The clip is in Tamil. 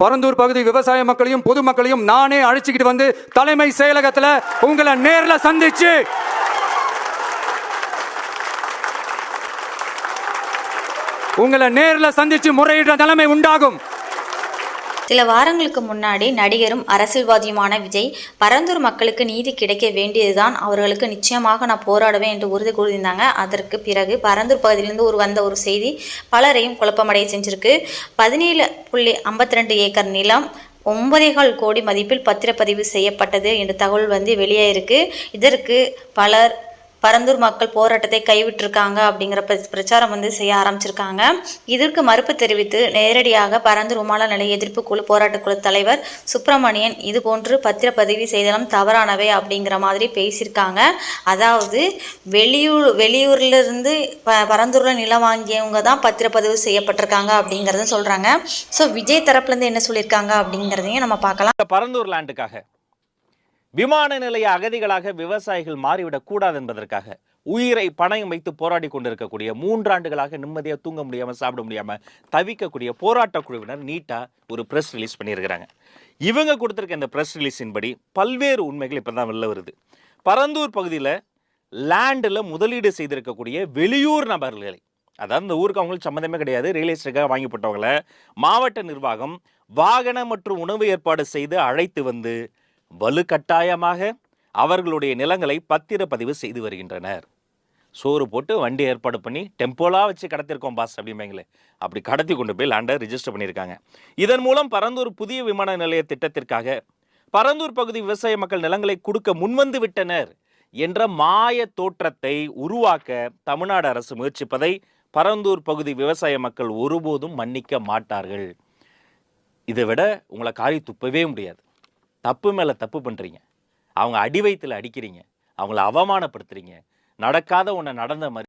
பரந்தூர் பகுதி விவசாய மக்களையும் பொதுமக்களையும் நானே அழைச்சிக்கிட்டு வந்து தலைமை செயலகத்தில் உங்களை நேரில் சந்திச்சு உங்களை நேரில் சந்திச்சு முறையிடுற நிலைமை உண்டாகும். சில வாரங்களுக்கு முன்னாடி நடிகரும் அரசியல்வாதியுமான விஜய் பரந்தூர் மக்களுக்கு நீதி கிடைக்க வேண்டியதுதான். அவர்களுக்கு நிச்சயமாக நான் போராடுவேன் என்று உறுதி கூறியிருந்தாங்க. அதற்கு பிறகு பரந்தூர் பகுதியிலிருந்து ஒரு வந்த ஒரு செய்தி பலரையும் குழப்பமடைய செஞ்சிருக்கு. பதினேழு புள்ளி ஐம்பத்தி ரெண்டு ஏக்கர் நிலம் ஒன்பதேகால் கோடி மதிப்பில் பத்திரப்பதிவு செய்யப்பட்டது என்ற தகவல் வந்து வெளியாயிருக்கு. இதற்கு பலர் பரந்தூர் மக்கள் போராட்டத்தை கைவிட்டிருக்காங்க அப்படிங்கிற பிர- பிரச்சாரம் வந்து செய்ய ஆரம்பிச்சிருக்காங்க. இதற்கு மறுப்பு தெரிவித்து நேரடியாக பரந்தூர் விமான நிலைய எதிர்ப்பு குழு போராட்ட குழு தலைவர் சுப்பிரமணியன் இது போன்று பத்திரப்பதிவு செய்தலும் தவறானவை அப்படிங்கிற மாதிரி பேசியிருக்காங்க. அதாவது வெளியூர் வெளியூர்ல இருந்து ப பரந்தூர்ல நிலம் வாங்கியவங்க தான் பத்திரப்பதிவு செய்யப்பட்டிருக்காங்க அப்படிங்கிறத சொல்றாங்க. ஸோ விஜய் தரப்புல இருந்து என்ன சொல்லியிருக்காங்க அப்படிங்கிறதையும் நம்ம பார்க்கலாம். பரந்தூர் லேண்டுக்காக விமான நிலைய அகதிகளாக விவசாயிகள் மாறிவிடக் கூடாது என்பதற்காக உயிரை பணயம் வைத்து போராடி கொண்டிருக்கக்கூடிய மூன்றாண்டுகளாக நிம்மதியாக தூங்க முடியாமல் சாப்பிட முடியாமல் தவிக்கக்கூடிய போராட்ட குழுவினர் நீட்டாக ஒரு ப்ரெஸ் ரிலீஸ் பண்ணியிருக்கிறாங்க. இவங்க கொடுத்துருக்க இந்த ப்ரெஸ் ரிலீஸின் படி பல்வேறு உண்மைகள் இப்பதான் வெளில வருது. பரந்தூர் பகுதியில் லேண்டில் முதலீடு செய்திருக்கக்கூடிய வெளியூர் நபர்களை அதாவது இந்த ஊருக்கு அவங்களுக்கு சம்மந்தமே கிடையாது ரியல் எஸ்டேட்டாக வாங்கிப்பட்டவங்களை மாவட்ட நிர்வாகம் வாகன மற்றும் உணவு ஏற்பாடு செய்து அழைத்து வந்து வலுக்கட்டாயமாக அவர்களுடைய நிலங்களை பத்திரப்பதிவு செய்து வருகின்றனர். சோறு போட்டு வண்டி ஏற்பாடு பண்ணி டெம்போலாக வச்சு கடத்திருக்கோம் பாஸ் அப்படிம்பாங்களே. அப்படி கடத்தி கொண்டு போய் லேண்டை ரிஜிஸ்டர் பண்ணியிருக்காங்க. இதன் மூலம் பரந்தூர் புதிய விமான நிலைய திட்டத்திற்காக பரந்தூர் பகுதி விவசாய மக்கள் நிலங்களை கொடுக்க முன்வந்து விட்டனர் என்ற மாய தோற்றத்தை உருவாக்க தமிழ்நாடு அரசு முயற்சிப்பதை பரந்தூர் பகுதி விவசாய மக்கள் ஒருபோதும் மன்னிக்க மாட்டார்கள். இதை விட உங்களை காரி துப்பவே முடியாது. தப்பு மேலே தப்பு பண்ணுறீங்க அவங்க அடி வயித்துல அடிக்கிறீங்க. அவங்கள அவமானப்படுத்துறீங்க. நடக்காத ஒன்று நடந்த மாதிரி